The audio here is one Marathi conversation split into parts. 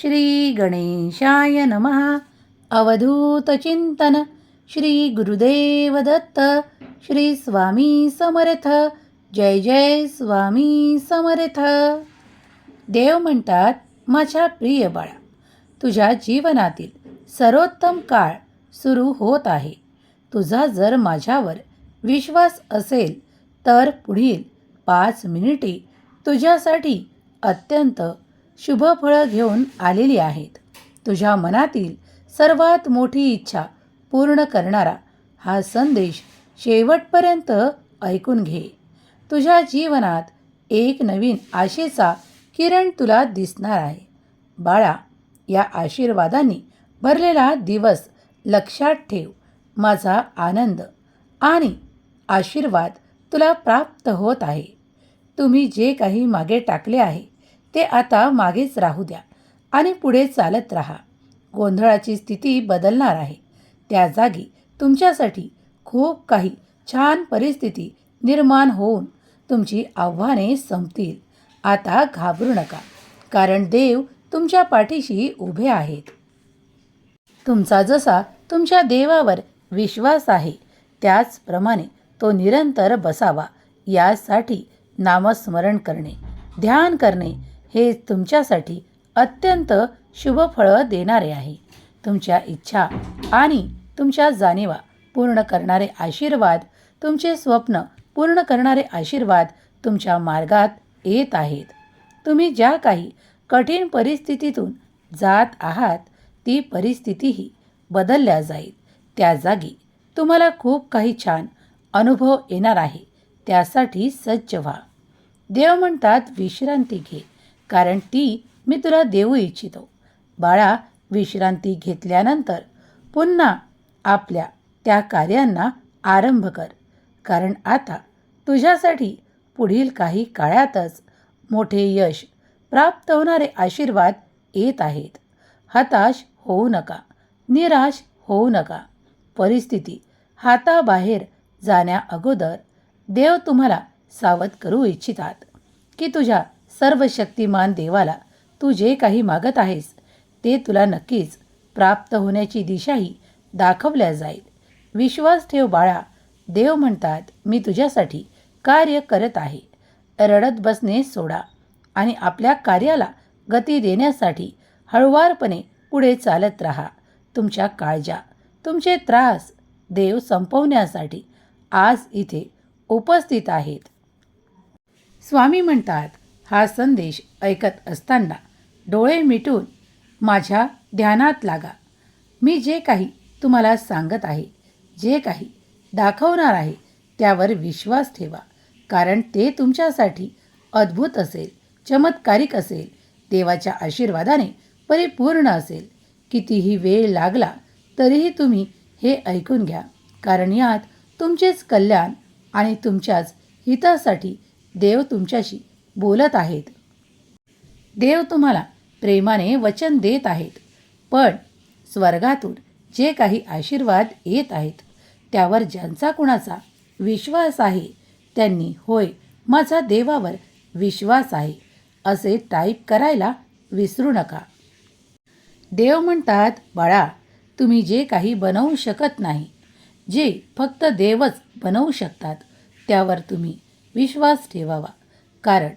श्री गणेशाय नमः अवधूतचिंतन श्री गुरुदेव दत्त। श्री स्वामी समर्थ। जय जय स्वामी समर्थ। देव म्हणतात माझ्या प्रिय बाळा तुझ्या जीवनातील सर्वोत्तम काळ सुरू होत आहे. तुझा जर माझ्यावर विश्वास असेल तर पुढील पाच मिनिटे तुझ्यासाठी अत्यंत शुभफळं घेऊन आलेली आहेत. तुझ्या मनातील सर्वात मोठी इच्छा पूर्ण करणारा हा संदेश शेवटपर्यंत ऐकून घे. तुझ्या जीवनात एक नवीन आशेचा किरण तुला दिसणार आहे. बाळा या आशीर्वादांनी भरलेला दिवस लक्षात ठेव. माझा आनंद आणि आशीर्वाद तुला प्राप्त होत आहे. तुम्ही जे काही मागे टाकले आहे ते आता मागेच राहू द्या आणि पुढे चालत राहा. गोंधळाची स्थिती बदलणार आहे. त्या जागी तुमच्यासाठी खूप काही छान परिस्थिती निर्माण होऊन तुमची आव्हाने संपतील. आता घाबरू नका कारण देव तुमच्या पाठीशी उभे आहेत. तुमचा जसा तुमच्या देवावर विश्वास आहे त्याचप्रमाणे तो निरंतर बसावा यासाठी नामस्मरण करणे ध्यान करणे हे तुमच्यासाठी अत्यंत शुभफळं देणारे आहे. तुमच्या इच्छा आणि तुमच्या जाणीवा पूर्ण करणारे आशीर्वाद तुमचे स्वप्न पूर्ण करणारे आशीर्वाद तुमच्या मार्गात येत आहेत. तुम्ही ज्या काही कठीण परिस्थितीतून जात आहात ती परिस्थितीही बदलल्या जाईल. त्या जागी तुम्हाला खूप काही छान अनुभव येणार आहे. त्यासाठी सज्ज व्हा. देव म्हणतात विश्रांती घे. कारण ती मी तुला देऊ इच्छितो. बाळा विश्रांती घेतल्यानंतर पुन्हा आपल्या त्या कार्यांना आरंभ कर. कारण आता तुझ्यासाठी पुढील काही काळातच मोठे यश प्राप्त होणारे आशीर्वाद येत आहेत. हताश होऊ नका. निराश होऊ नका. परिस्थिती हाताबाहेर जाण्याअगोदर देव तुम्हाला सावध करू इच्छितात की तुझ्या सर्व शक्तिमान देवाला तू जे काही मागत आहेस ते तुला नक्कीच प्राप्त होण्याची दिशाही दाखवल्या जाईल. विश्वास ठेव बाळा देव म्हणतात मी तुझ्यासाठी कार्य करत आहे. रडत बसणे सोडा आणि आपल्या कार्याला गती देण्यासाठी हळुवारपणे पुढे चालत राहा. तुमच्या काळजा तुमचे त्रास देव संपवण्यासाठी आज इथे उपस्थित आहेत. स्वामी म्हणतात हा संदेश ऐकत असताना डोळे मिटून माझ्या ध्यानात लागा. मी जे काही तुम्हाला सांगत आहे जे काही दाखवणार आहे त्यावर विश्वास ठेवा. कारण ते तुमच्यासाठी अद्भुत असेल चमत्कारिक असेल देवाच्या आशीर्वादाने परिपूर्ण असेल. कितीही वेळ लागला तरीही तुम्ही हे ऐकून घ्या. कारण यात तुमचेच कल्याण आणि तुमच्याच हितासाठी देव तुमच्याशी बोलत आहेत. देव तुम्हाला प्रेमाने वचन देत आहेत. पण स्वर्गातून जे काही आशीर्वाद येत आहेत त्यावर ज्यांचा कुणाचा विश्वास आहे त्यांनी होय माझा देवावर विश्वास आहे असे टाईप करायला विसरू नका. देव म्हणतात बाळा तुम्ही जे काही बनवू शकत नाही जे फक्त देवच बनवू शकतात त्यावर तुम्ही विश्वास ठेवावा. कारण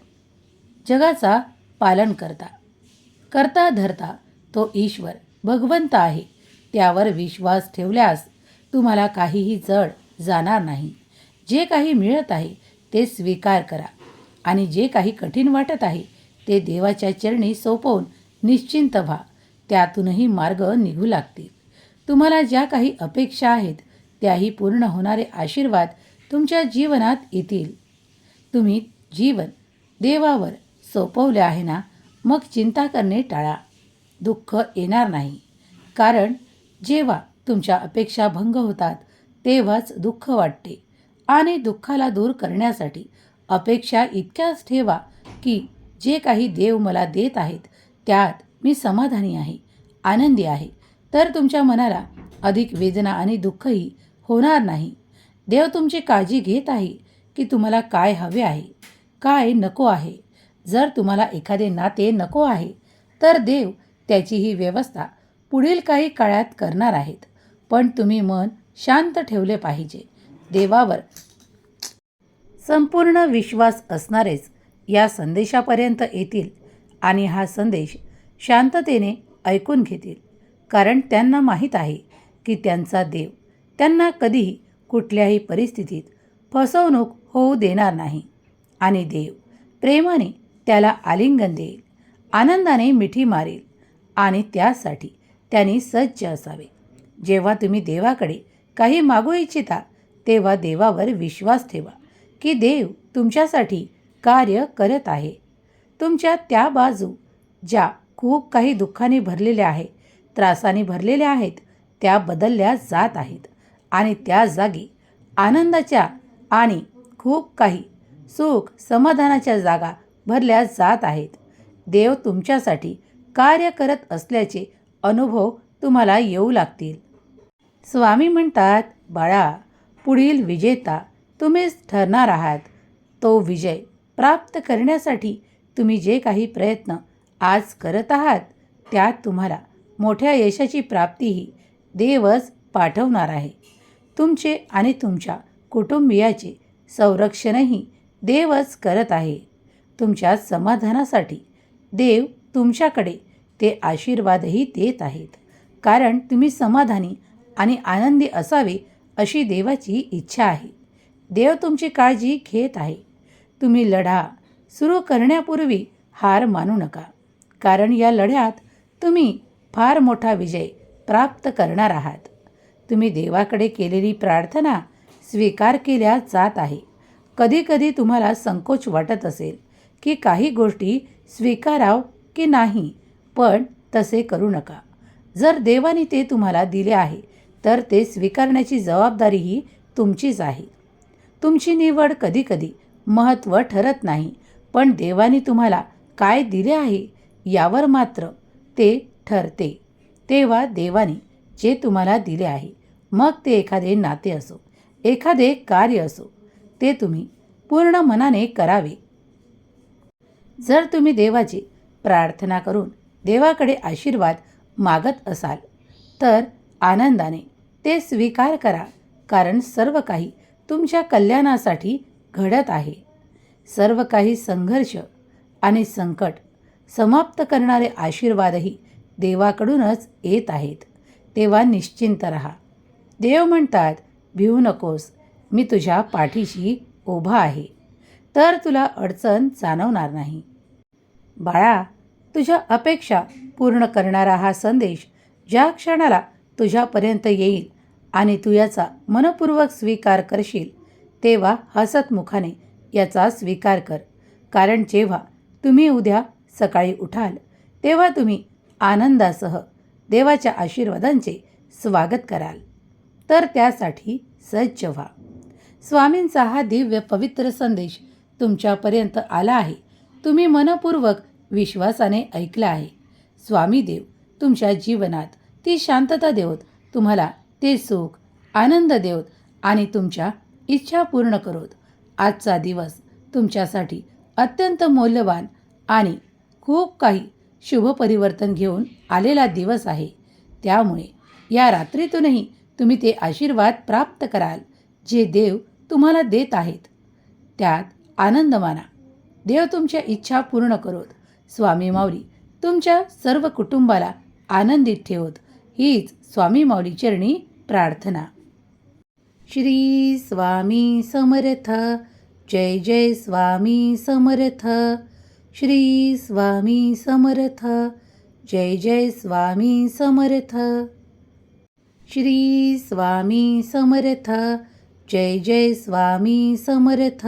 जगाचा पालन करता. करता धरता तो ईश्वर भगवंत आहे. त्यावर विश्वास ठेवल्यास तुम्हाला काहीही जड जाणार नाही. जे काही मिळत आहे ते स्वीकार करा. आणि जे काही कठीण वाटत आहे ते देवाच्या चरणी सोपवून निश्चिंत व्हा. त्यातूनही मार्ग निघू लागतील. तुम्हाला ज्या काही अपेक्षा आहेत त्याही पूर्ण होणारे आशीर्वाद तुमच्या जीवनात येतील. तुम्ही जीवन देवावर सोपवले आहे ना मग चिंता करणे टाळा. दुःख येणार नाही. कारण जेव्हा तुमच्या अपेक्षा भंग होतात तेव्हाच दुःख वाटते. आणि दुःखाला दूर करण्यासाठी अपेक्षा इतक्याच ठेवा की जे काही देव मला देत आहेत त्यात मी समाधानी आहे आनंदी आहे. तर तुमच्या मनाला अधिक वेदना आणि दुःखही होणार नाही. देव तुमची काळजी घेत आहे की तुम्हाला काय हवे आहे काय नको आहे. जर तुम्हाला एखादे नाते नको आहे तर देव त्याची ही व्यवस्था पुढील काही काळात करणार आहेत. पण तुम्ही मन शांत ठेवले पाहिजे. देवावर संपूर्ण विश्वास असणारेच या संदेशापर्यंत येतील आणि हा संदेश शांततेने ऐकून घेतील. कारण त्यांना माहीत आहे की त्यांचा देव त्यांना कधीही कुठल्याही परिस्थितीत फसवणूक होऊ देणार नाही. आणि देव प्रेमाने त्याला आलिंगन देईल. आनंदाने मिठी मारेल आणि त्यासाठी त्यांनी सज्ज असावे. जेव्हा तुम्ही देवाकडे काही मागू इच्छिता तेव्हा देवावर विश्वास ठेवा की देव तुमच्यासाठी कार्य करत आहे. तुमच्या त्या बाजू ज्या खूप काही दुःखाने भरलेल्या आहे त्रासाने भरलेल्या आहेत त्या बदलल्या जात आहेत आणि त्या जागी आनंदाच्या आणि खूप काही सुख समाधानाच्या जागा भरल्या जात आहेत. देव तुमच्यासाठी कार्य करत असल्याचे अनुभव तुम्हाला येऊ लागतील. स्वामी म्हणतात बाळा पुढील विजेता तुम्हीच ठरणार आहात. तो विजय प्राप्त करण्यासाठी तुम्ही जे काही प्रयत्न आज करत आहात त्यात तुम्हाला मोठ्या यशाची प्राप्तीही देवच पाठवणार आहे. तुमचे आणि तुमच्या कुटुंबियाचे संरक्षणही देवच करत आहे. तुमच्या समाधानासाठी. देव तुमच्याकडे. ते आशीर्वादही देत आहेत. कारण तुम्ही समाधानी आणि आनंदी असावे अशी देवाची इच्छा आहे. देव तुमची काळजी घेत आहे. तुम्ही लढा सुरू करण्यापूर्वी हार मानू नका. कारण या लढ्यात तुम्ही फार मोठा विजय प्राप्त करणार आहात. तुम्ही देवाकडे केलेली प्रार्थना स्वीकार केल्या जात आहे. कधीकधी तुम्हाला संकोच वाटत असेल. की काही गोष्टी स्वीकाराव की नाही पण तसे करू नका. जर देवाने ते तुम्हाला दिले आहे तर ते स्वीकारण्याची जबाबदारीही तुमचीच आहे. तुमची निवड कधीकधी महत्त्व ठरत नाही पण देवाने तुम्हाला काय दिले आहे यावर मात्र ते ठरते. तेव्हा देवाने जे तुम्हाला दिले आहे मग ते एखादे नाते असो एखादे कार्य असो ते तुम्ही पूर्ण मनाने करावे. जर तुम्ही देवाची प्रार्थना करून देवाकडे आशीर्वाद मागत असाल तर आनंदाने ते स्वीकार करा कारण सर्व काही तुमच्या कल्याणासाठी घडत आहे. सर्व काही संघर्ष आणि संकट समाप्त करणारे आशीर्वादही देवाकडूनच येत आहेत. तेव्हा निश्चिंत रहा. देव म्हणतात भिवू नकोस मी तुझ्या पाठीशी उभा आहे. तर तुला अडचण जाणवणार नाही. बाळा तुझ्या अपेक्षा पूर्ण करणारा हा संदेश ज्या क्षणाला तुझ्यापर्यंत येईल आणि तू याचा मनपूर्वक स्वीकार करशील तेव्हा हसतमुखाने याचा स्वीकार कर. कारण जेव्हा तुम्ही उद्या सकाळी उठाल तेव्हा तुम्ही आनंदासह देवाच्या आशीर्वादांचे स्वागत कराल. तर त्यासाठी सज्ज व्हा. स्वामींचा हा दिव्य पवित्र संदेश तुमच्यापर्यंत आला आहे. तुम्ही मनपूर्वक विश्वासाने ऐकलं आहे. स्वामी देव तुमच्या जीवनात ती शांतता देवत. तुम्हाला ते सुख आनंद देवत आणि तुमच्या इच्छा पूर्ण करोत. आजचा दिवस तुमच्यासाठी अत्यंत मौल्यवान आणि खूप काही शुभ परिवर्तन घेऊन आलेला दिवस आहे. त्यामुळे या रात्रीतूनही तुम्ही ते आशीर्वाद प्राप्त कराल जे देव तुम्हाला देत आहेत. त्यात आनंद माना. देव तुमच्या इच्छा पूर्ण करोत. स्वामी माऊली तुमच्या सर्व कुटुंबाला आनंदित ठेवत हीच स्वामी माऊली चरणी प्रार्थना. श्री स्वामी समर्थ जय जय स्वामी समर्थ श्री स्वामी समर्थ जय जय स्वामी समर्थ. श्री स्वामी समर्थ जय जय स्वामी समर्थ